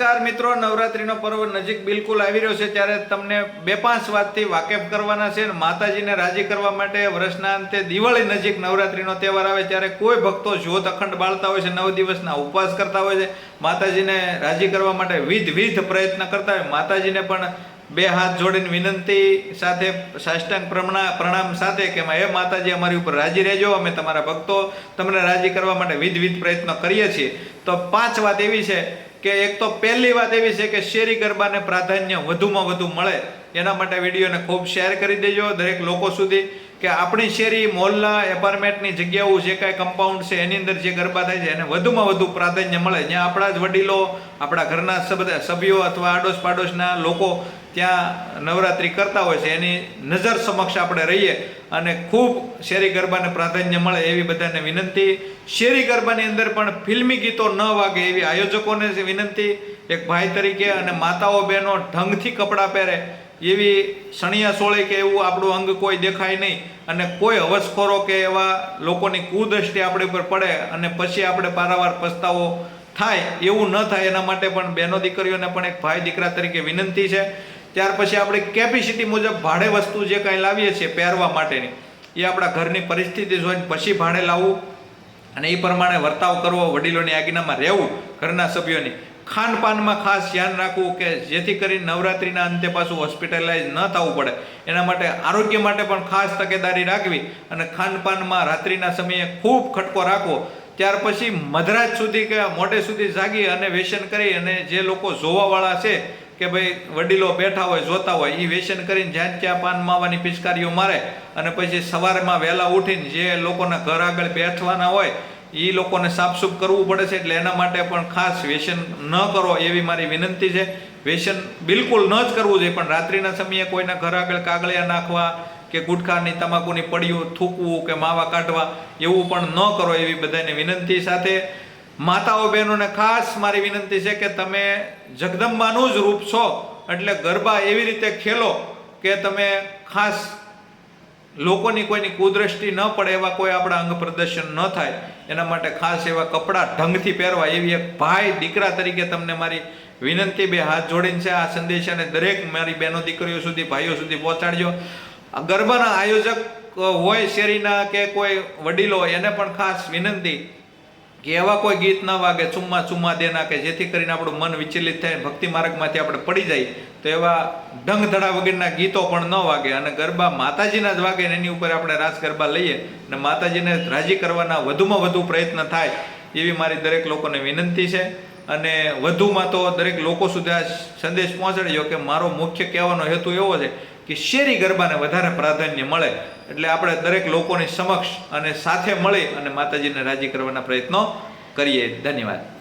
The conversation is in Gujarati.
નમસ્કાર મિત્રો, નવરાત્રીનો પર્વ નજીક બિલકુલ આવી રહ્યો છે, ત્યારે તમને બે પાંચ વાતથી વાકેફ કરવાના છે માતાજીને રાજી કરવા માટે વર્ષના અંતે દિવાળી નજીક નવરાત્રીનો તહેવાર આવે ત્યારે કોઈ ભક્તો જ્યોત અખંડ બાળતા હોય છે, નવ દિવસના ઉપવાસ કરતા હોય છે, માતાજીને રાજી કરવા માટે વિધ વિધ પ્રયત્ન કરતા હોય. માતાજીને પણ બે હાથ જોડીને વિનંતી સાથે, સાષ્ટાંગ પ્રમણા, પ્રણામ સાથે કે હે માતાજી, અમારી ઉપર રાજી રહેજો, અમે તમારા ભક્તો, તમને રાજી કરવા માટે વિધ વિધ પ્રયત્નો કરીએ છીએ. તો પાંચ વાત એવી છે કે એક તો પહેલી વાત એવી છે કે શેરી ગરબાને પ્રાધાન્ય વધુમાં વધુ મળે. એના માટે વિડીયોને ખૂબ શેર કરી દેજો દરેક લોકો સુધી. કે આપણી શેરી, મોહલ્લા એપાર્ટમેન્ટની જગ્યાઓ જે કાંઈ કમ્પાઉન્ડ છે, એની અંદર જે ગરબા થાય છે, એને વધુમાં વધુ પ્રાધાન્ય મળે. જ્યાં આપણા જ વડીલો, આપણા ઘરના સભ્યો અથવા આડોશ પાડોશના લોકો ત્યાં નવરાત્રિ કરતા હોય છે, એની નજર સમક્ષ આપણે રહીએ અને ખૂબ શેરી ગરબાને પ્રાધાન્ય મળે એવી બધાને વિનંતી. શેરી ગરબાની અંદર પણ ફિલ્મી ગીતો ન વાગે એવી આયોજકોને વિનંતી. એક ભાઈ તરીકે અને માતાઓ બહેનો ઢંગથી કપડાં પહેરે એવી સણિયા સોળે કે એવું આપણું અંગ કોઈ દેખાય નહીં અને કોઈ હવસખોરો કે એવા લોકોની કુદ્રષ્ટિ આપણી ઉપર પડે અને પછી આપણે પારાવાર પસ્તાવો થાય એવું ન થાય એના માટે પણ બહેનો દીકરીઓને પણ એક ભાઈ દીકરા તરીકે વિનંતી છે. ત્યાર પછી આપણે કેપેસિટી મુજબ ભાડે વસ્તુ જે કાંઈ લાવીએ છીએ પહેરવા માટેની, એ આપણા ઘરની પરિસ્થિતિ જોઈને પછી ભાડે લાવવું અને એ પ્રમાણે વર્તાવ કરવો વડીલોની આજ્ઞામાં રહેવું ઘરના સભ્યોની. ખાનપાનમાં ખાસ ધ્યાન રાખવું કે જેથી કરીને નવરાત્રિના અંતે પાછું હોસ્પિટલાઇઝ ન થવું પડે. એના માટે આરોગ્ય માટે પણ ખાસ તકેદારી રાખવી અને ખાનપાનમાં રાત્રિના સમયે ખૂબ ખટકો રાખવો. ત્યાર પછી મધરાત સુધી કે મોડે સુધી જાગી અને વ્યસન કરી અને જે લોકો જોવાવાળા છે કે ભાઈ વડીલો બેઠા હોય, જોતા હોય એ વેસન કરીને જ્યાં ત્યાં પાન માવાની પિચકારીઓ મારે અને પછી સવારમાં વહેલા ઉઠીને જે લોકોના ઘર આગળ બેઠવાના હોય એ લોકોને સાફસૂફ કરવું પડે છે એટલે એના માટે પણ ખાસ વ્યસન ન કરો એવી મારી વિનંતી છે. વ્યસન બિલકુલ ન જ કરવું જોઈએ, પણ રાત્રિના સમયે કોઈના ઘર આગળ કાગળિયા નાખવા કે ગુટખાની, તમાકુની પડીયું થૂકવું કે માવા કાઢવા એવું પણ ન કરો એવી બધાને વિનંતી. સાથે માતાઓ બહેનોને ખાસ મારી વિનંતી છે કે તમે જગદંબાનું જ રૂપ છો, એટલે ગરબા એવી રીતે ખેલો કે તમે ખાસ લોકોની કોઈની કુદ્રષ્ટિ ન પડે એવા કોઈ આપણા અંગ પ્રદર્શન ન થાય, એના માટે ખાસ એવા કપડાં ઢંગથી પહેરવા એવી એક ભાઈ દીકરા તરીકે તમને મારી વિનંતી, બે હાથ જોડીને છે આ સંદેશાને દરેક મારી બહેનો દીકરીઓ સુધી, ભાઈઓ સુધી પહોંચાડજો. ગરબાના આયોજક હોય શેરીના કે કોઈ વડીલો એને પણ ખાસ વિનંતી. કે એવા કોઈ ગીત ન વાગે, ચુમ્મા ચુમ્મા દેના કે જેથી કરીને આપણું મન વિચલિત થાય ભક્તિ માર્ગમાંથી આપણે પડી જાય, તો એવા ઢંગ ધડા વગરના ગીતો પણ ન વાગે અને ગરબા માતાજીના જ વાગે એની ઉપર આપણે રાસ ગરબા લઈએ અને માતાજીને રાજી કરવાના વધુમાં વધુ પ્રયત્ન થાય, એવી મારી દરેક લોકોને વિનંતી છે. અને વધુમાં તો દરેક લોકો સુધી આ સંદેશ પહોંચાડજો કે મારો મુખ્ય કહેવાનો હેતુ એવો છે કે શેરી ગરબાને વધારે પ્રાધાન્ય મળે એટલે આપણે દરેક લોકોની સમક્ષ અને સાથે મળી અને માતાજીને રાજી કરવાના પ્રયત્નો કરીએ. ધન્યવાદ.